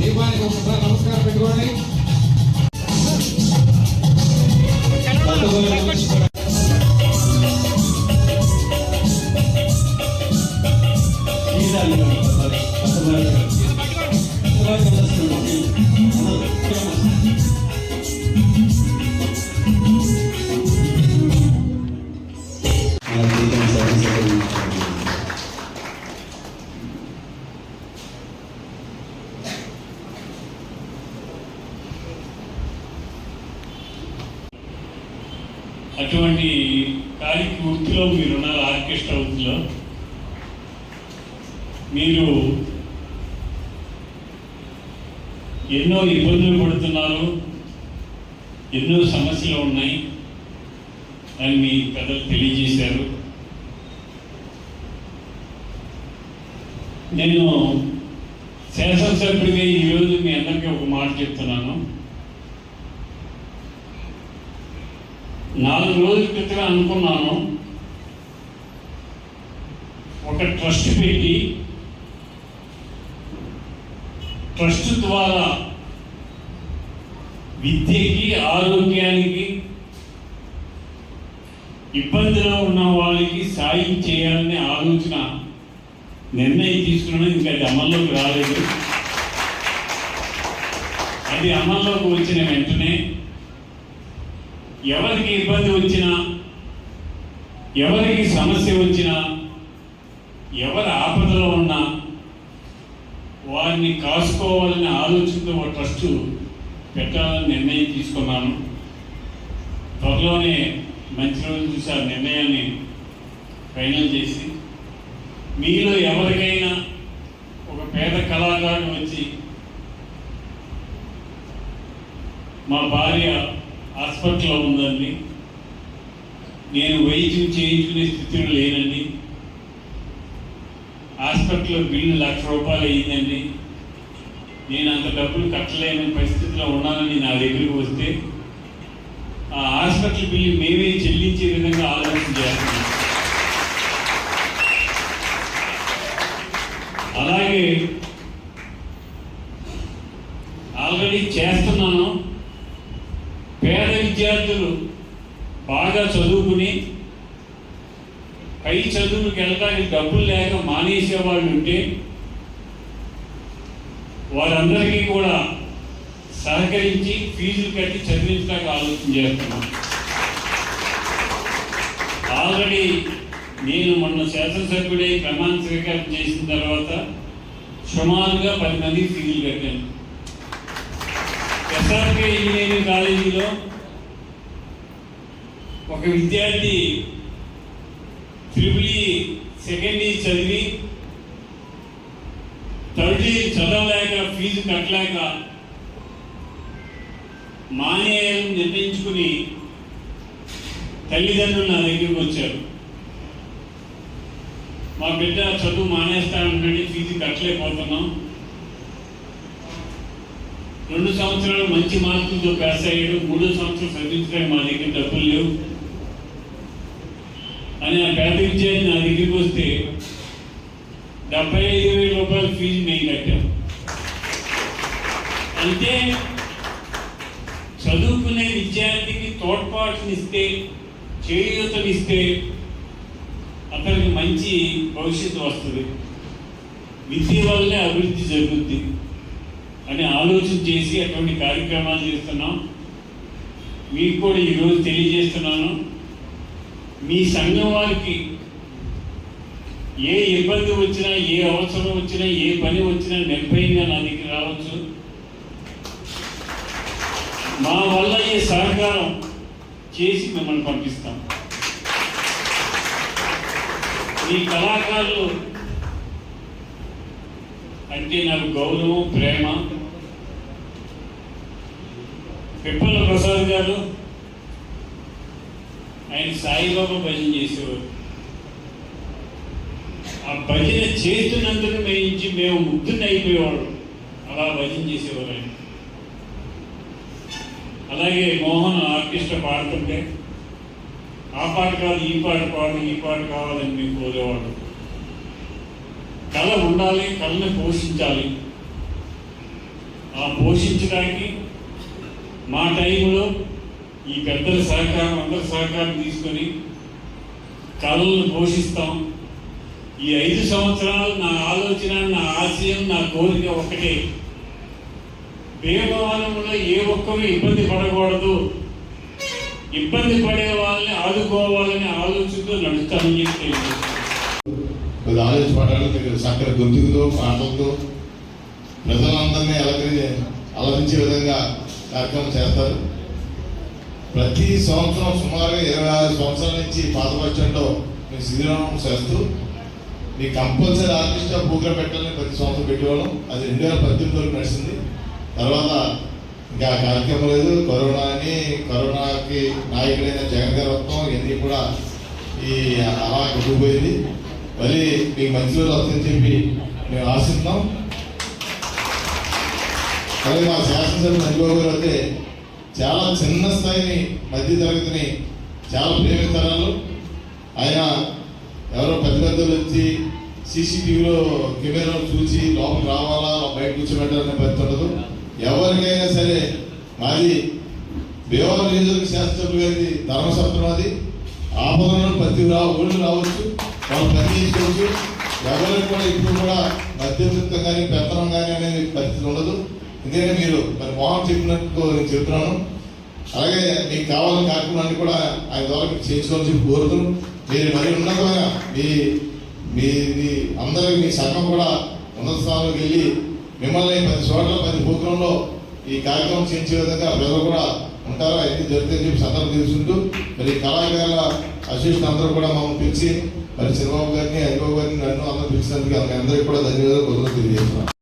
దీపానికి ఒకసారి నమస్కారం. పెట్టుకోండి అటువంటి కార్యకూర్తిలో వృత్తిలో మీరున్నారు ఆర్కెస్ట్రా వృత్తిలో. మీరు ఎన్నో ఇబ్బందులు పడుతున్నారు ఎన్నో సమస్యలు ఉన్నాయి అని మీ పెద్దలు తెలియజేశారు. నేను శాసనసభ్యుడిగా ఈరోజు మీ అందరికీ ఒక మాట చెప్తున్నాను. నాలుగు రోజుల క్రితమే అనుకున్నాను. ఒక ట్రస్ట్ పెట్టి ట్రస్ట్ ద్వారా విద్యకి ఆరోగ్యానికి ఇబ్బందిలో ఉన్న వాళ్ళకి సాయం చేయాలనే ఆలోచన నిర్ణయం తీసుకున్నాను. ఇంకా అది అమల్లోకి రాలేదు. అది అమల్లోకి వచ్చిన వెంటనే ఎవరికి ఇబ్బంది వచ్చినా ఎవరికి సమస్య వచ్చినా ఎవరి ఆపదలో ఉన్నా వారిని కాసుకోవాలని ఆలోచనతో ఒక ట్రస్ట్ పెట్టాలని నిర్ణయం తీసుకున్నాను. త్వరలోనే మంచి రోజు చూసి ఆ నిర్ణయాన్ని ఫైనల్ చేసి మీలో ఎవరికైనా ఒక పేద కళాకారుడు వచ్చి మా భార్య హాస్పిటల్లో ఉందండి. నేను వైద్యం చేయించుకునే స్థితిలో లేనండి. హాస్పిటల్లో బిల్లు లక్ష రూపాయలు అయ్యిందండి. నేను అంత డబ్బులు కట్టలేని పరిస్థితిలో ఉన్నానని నా దగ్గరికి వస్తే. ఆ హాస్పిటల్ బిల్లు మేమే చెల్లించే విధంగా ఆలోచన చేస్తున్నాం. అలాగే ఆల్రెడీ చేస్తున్నాను. విద్యార్థులు బాగా చదువుకుని పై చదువుకి వెళ్ళడానికి డబ్బులు లేక మానేసేవాళ్ళు ఉంటే వారందరికీ కూడా సహకరించి ఫీజులు కట్టి చదివించడానికి ఆలోచన చేస్తున్నాం. ఆల్రెడీ నేను మొన్న శాసనసభ్యుడే ప్రమాణ స్వీకారం చేసిన తర్వాత సుమారుగా పది మంది ఫీజులు కట్టాను. ఎస్ఆర్కే ఇంజనీరింగ్ కాలేజీలో ఒక విద్యార్థి త్రిపుల్ సెకండ్ ఇయర్ చదివి థర్డ్ ఇయర్ చదవలేక ఫీజు కట్టలేక మానేయాలని నిర్ణయించుకుని తల్లిదండ్రులు నా దగ్గరికి వచ్చారు. మా బిడ్డ చదువు మానేస్తానంటే ఫీజు కట్టలేకపోతున్నాం. రెండు సంవత్సరాలు మంచి మార్కులతో పాస్ అయ్యాడు మూడో సంవత్సరం చదివించడానికి మా దగ్గర డబ్బులు లేవు. అని ఆ పేద విద్యార్థి నా దగ్గరికి వస్తే డెబ్బై ఐదు వేల రూపాయల ఫీజు నేను కట్టాను అంటే చదువుకునే విద్యార్థికి తోడ్పాటునిస్తే చేయూతనిస్తే అతనికి మంచి భవిష్యత్తు వస్తుంది. విద్య వల్లే అభివృద్ధి జరుగుద్ది అని ఆలోచన చేసి అటువంటి కార్యక్రమాలు చేస్తున్నాం. మీకు కూడా ఈరోజు తెలియజేస్తున్నాను. మీ సంఘం వారికి ఏ ఇబ్బంది వచ్చినా ఏ అవసరం వచ్చినా ఏ పని వచ్చినా నిర్భయంగా నా దగ్గర రావచ్చు. మా వల్ల ఈ సహకారం చేసి మిమ్మల్ని పంపిస్తాం. ఈ కళాకారులు అంటే నాకు గౌరవం ప్రేమ. పిప్పల ప్రసాద్ గారు ఆయన సాయిబాబా భజన చేసేవారు. ఆ భజన చేస్తున్నందుకు మేయించి మేము ముగ్గురిని అయిపోయేవాడు అలా భజన చేసేవారు ఆయన. అలాగే మోహన్ ఆర్కెస్ట్రా పాడుతుంటే ఆ పాట కాదు ఈ పాట పాడు ఈ పాట కావాలని మేము కోరేవాడు కళ ఉండాలి కళని పోషించాలి. ఆ పోషించడానికి మా టైంలో ఈ పెద్దల సహకారం అందరి సహకారం తీసుకొని కళలను పోషిస్తాం. ఈ ఐదు సంవత్సరాలు నా ఆలోచన నా ఆశయం నా కోరిక ఒకటే భీమవరంలో ఏ ఒక్కరూ ఇబ్బంది పడకూడదు. ఇబ్బంది పడే వాళ్ళని ఆదుకోవాలని ఆలోచనతో నడుస్తామని చెప్పి తెలియజేస్తాను కొద్ది ఆలోచించి పాడాలి గొంతుకుతో పాటలతో ప్రజలందరినీ అలకరి అలరించే విధంగా కార్యక్రమం చేస్తారు. ప్రతి సంవత్సరం సుమారుగా ఇరవై ఆరు సంవత్సరాల నుంచి పాత బస్టాండ్లో మేము శ్రీరామం చేస్తూ మీ కంపల్సరీ ఆర్కెస్ట్రా ప్రోగ్రామ్ పెట్టాలని ప్రతి సంవత్సరం పెట్టేవాళ్ళం అది రెండు వేల పద్దెనిమిది వరకు నడిచింది. తర్వాత ఇంకా కార్యక్రమం లేదు. కరోనా అని కరోనాకి నాయకుడైన జగన్ గారు మొత్తం ఇవన్నీ కూడా ఈ అలా కొట్టుకుపోయింది మళ్ళీ మీకు మంచి రోజు వస్తుందని చెప్పి మేము ఆశిస్తున్నాం. అలాగే మా శాసనసభ్యులు నందిబాబు గారు అయితే చాలా చిన్న స్థాయిని మధ్య తరగతిని చాలా ప్రేమిస్తారు ఆయన ఎవరో పెద్ద పెద్దలు వచ్చి సీసీటీవీలో కెమెరాలు చూసి లోపల రావాలా బయట కూర్చోబెట్టాలనే పరిస్థితి ఉండదు. ఎవరికైనా సరే మాది భీమవరం నియోజకవర్గ శాసనసభ్యులు గారి ధర్మసత్రం అది. ఆపదలను ప్రతి రా ఊళ్ళు రావచ్చు వాళ్ళు పని చేసుకోవచ్చు ఎవరికి కూడా ఇప్పుడు కూడా మధ్యవర్తిత్వం కానీ పెత్తనం కానీ అనేది పరిస్థితి ఉండదు. ఎందుకంటే మీరు మరి మోహన్ చెప్పినట్టు నేను చెప్తున్నాను అలాగే మీకు కావాలని కార్యక్రమాన్ని కూడా ఆయన ద్వారా మీకు చేయించుకోవాలని చెప్పి మీరు మరి ఉన్నతమైన మీ మీ మీ అందరికి మీ సంఘం కూడా ఉన్నత స్థానంలోకి వెళ్ళి మిమ్మల్ని పది చోట్ల పది ప్రోగ్రాంలో ఈ కార్యక్రమం చేయించే విధంగా ప్రజలు కూడా ఉంటారో? అయితే జరుగుతాయని చెప్పి సందర్భం తెలుసుకుంటూ మరి కళాకారుల అసోసియేషన్ అందరూ కూడా మమ్మల్ని పిలిచి మరి చంద్రబాబు గారిని హరిబాబు గారిని నన్ను అందరూ పిలిచినందుకు అందరికీ కూడా ధన్యవాదాలు. తెలియజేస్తున్నాను